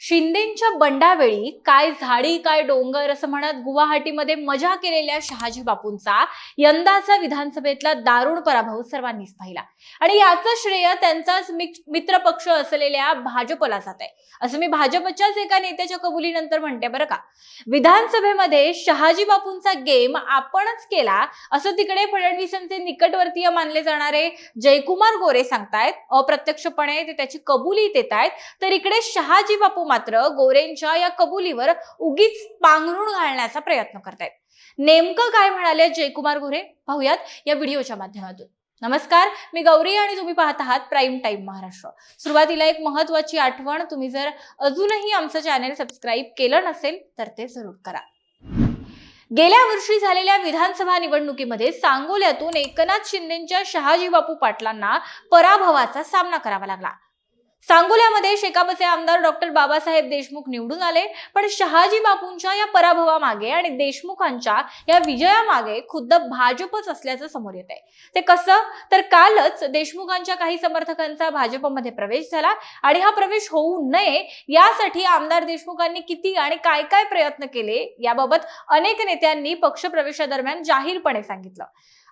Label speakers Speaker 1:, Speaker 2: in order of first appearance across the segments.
Speaker 1: शिंदेच्या बंडावेळी काय झाडी काय डोंगर असं म्हणत गुवाहाटीमध्ये मजा केलेल्या शहाजी बापूंचा यंदाचा विधानसभेतला दारुण पराभव सर्वांनीच पाहिला. आणि याचं श्रेय त्यांचाच मित्रपक्ष असलेल्या भाजपला जात आहे. असं मी भाजपच्याच एका नेत्याच्या कबुलीनंतर म्हणते बरं का. विधानसभेमध्ये शहाजी बापूंचा गेम आपणच केला असं तिकडे फडणवीसांचे निकटवर्तीय मानले जाणारे जयकुमार गोरे सांगतायत अप्रत्यक्षपणे ते त्याची कबुली देत आहेत तर इकडे शहाजी बापू मात्र गोरेंच्या या कबुलीवर उगीच पांघरून घालण्याचा प्रयत्न करतायत. नेमकं काय म्हणाले जयकुमार गोरे पाहूयात या व्हिडिओच्या माध्यमातून. नमस्कार मी गौरी आणि तुम्ही पाहत आहात प्राईम टाईम महाराष्ट्र. सुरुवातीला एक महत्वाची आठवण तुम्ही जर अजूनही आमचं चॅनेल सबस्क्राईब केलं नसेल तर ते जरूर करा. गेल्या वर्षी झालेल्या विधानसभा निवडणुकीमध्ये सांगोल्यातून एकनाथ शिंदेच्या शहाजी बापू पाटलांना पराभवाचा सामना करावा लागला. सांगोल्यामध्ये शेकापचे आमदार डॉक्टर बाबासाहेब देशमुख निवडून आले. पण शहाजी बापूंच्या या पराभवामागे आणि देशमुखांच्या या विजयामागे खुद्द भाजपच असल्याचं समोर येत आहे. ते कसं? तर कालच देशमुखांच्या काही समर्थकांचा भाजपमध्ये प्रवेश झाला आणि हा प्रवेश होऊ नये यासाठी आमदार देशमुखांनी किती आणि काय काय प्रयत्न केले याबाबत अनेक नेत्यांनी पक्षप्रवेशादरम्यान जाहीरपणे सांगितलं.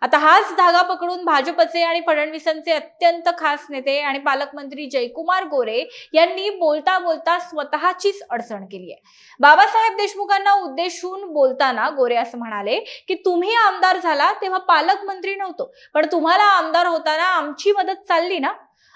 Speaker 1: आता हाच धागा पकडून भाजपचे आणि फडणवीसांचे अत्यंत खास नेते आणि पालकमंत्री जयकुमार गोरे यांनी बोलता बोलता स्वतःचीच अडचण केली आहे. बाबासाहेब देशमुखांना उद्देशून बोलताना गोरे असं म्हणाले की तुम्ही आमदार झाला तेव्हा पालकमंत्री नव्हतो पण तुम्हाला आमदार होताना आमची मदत चालली ना?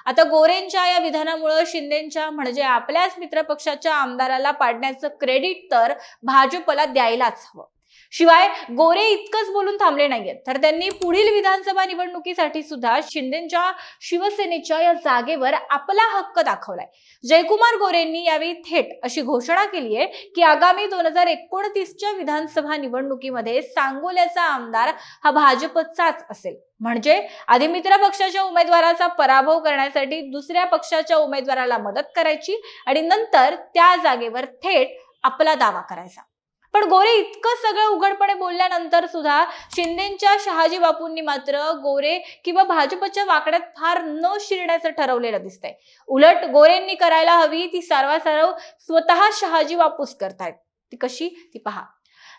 Speaker 1: आता गोरेंच्या या विधानामुळं शिंदेच्या म्हणजे आपल्याच मित्रपक्षाच्या आमदाराला पाडण्याचं क्रेडिट तर भाजपला द्यायलाच हवं. शिवाय गोरे इतकंच बोलून थांबले नाहीयेत. तर त्यांनी पुढील विधानसभा निवडणुकीसाठी सुद्धा शिंदेच्या शिवसेनेच्या या जागेवर आपला हक्क दाखवलाय. जयकुमार गोरेंनी यावेळी थेट अशी घोषणा केली आहे की आगामी दोन हजार एकोणतीसच्या विधानसभा निवडणुकीमध्ये सांगोल्याचा आमदार हा भाजपचाच असेल. म्हणजे आधी मित्र पक्षाच्या उमेदवाराचा पराभव करण्यासाठी दुसऱ्या पक्षाच्या उमेदवाराला मदत करायची आणि नंतर त्या जागेवर थेट आपला दावा करायचा. पण गोरे इतकं सगळं उघडपणे बोलल्यानंतर सुद्धा शिंदेच्या शहाजी बापूंनी मात्र गोरे किंवा भाजपच्या वाकड्यात फार न शिरण्याचं ठरवलेलं दिसतंय. उलट गोरेंनी करायला हवी ती सारवासारव स्वतः शहाजी बापूस करतायत. ती कशी? ती पहा.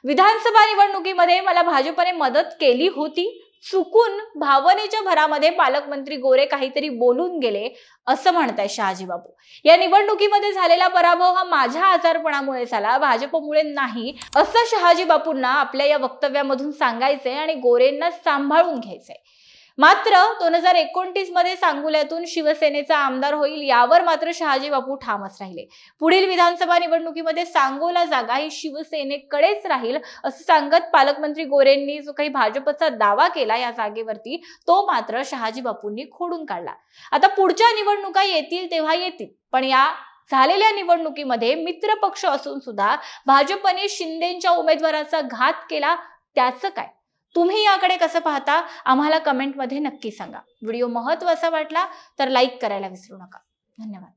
Speaker 1: विधानसभा निवडणुकीमध्ये मला भाजपने मदत केली होती चुकून भावनेच्या भरामध्ये पालकमंत्री गोरे काहीतरी बोलून गेले असं म्हणताय शहाजी बाबू या निवडणुकीमध्ये झालेला पराभव हा माझ्या आजारपणामुळे झाला भाजपमुळे नाही असं शहाजी बापूंना आपल्या या वक्तव्यामधून सांगायचंय आणि गोरेंना सांभाळून घ्यायचंय. मात्र दोन हजार एकोणतीसमध्ये सांगोल्यातून शिवसेनेचा आमदार होईल यावर मात्र शहाजी बापू ठामच राहिले. पुढील विधानसभा निवडणुकीमध्ये सांगोला जागा ही शिवसेनेकडेच राहील असं सांगत पालकमंत्री गोरेंनी जो काही भाजपचा दावा केला या जागेवरती तो मात्र शहाजी बापूंनी खोडून काढला. आता पुढच्या निवडणुका येतील तेव्हा येतील पण या झालेल्या निवडणुकीमध्ये मित्रपक्ष असून सुद्धा भाजपने शिंदेच्या उमेदवाराचा घात केला त्याचं काय? तुम्ही याकडे कसं पाहता आम्हाला कमेंटमध्ये नक्की सांगा. व्हिडिओ महत्त्वाचा वाटला तर लाईक करायला विसरू नका. धन्यवाद.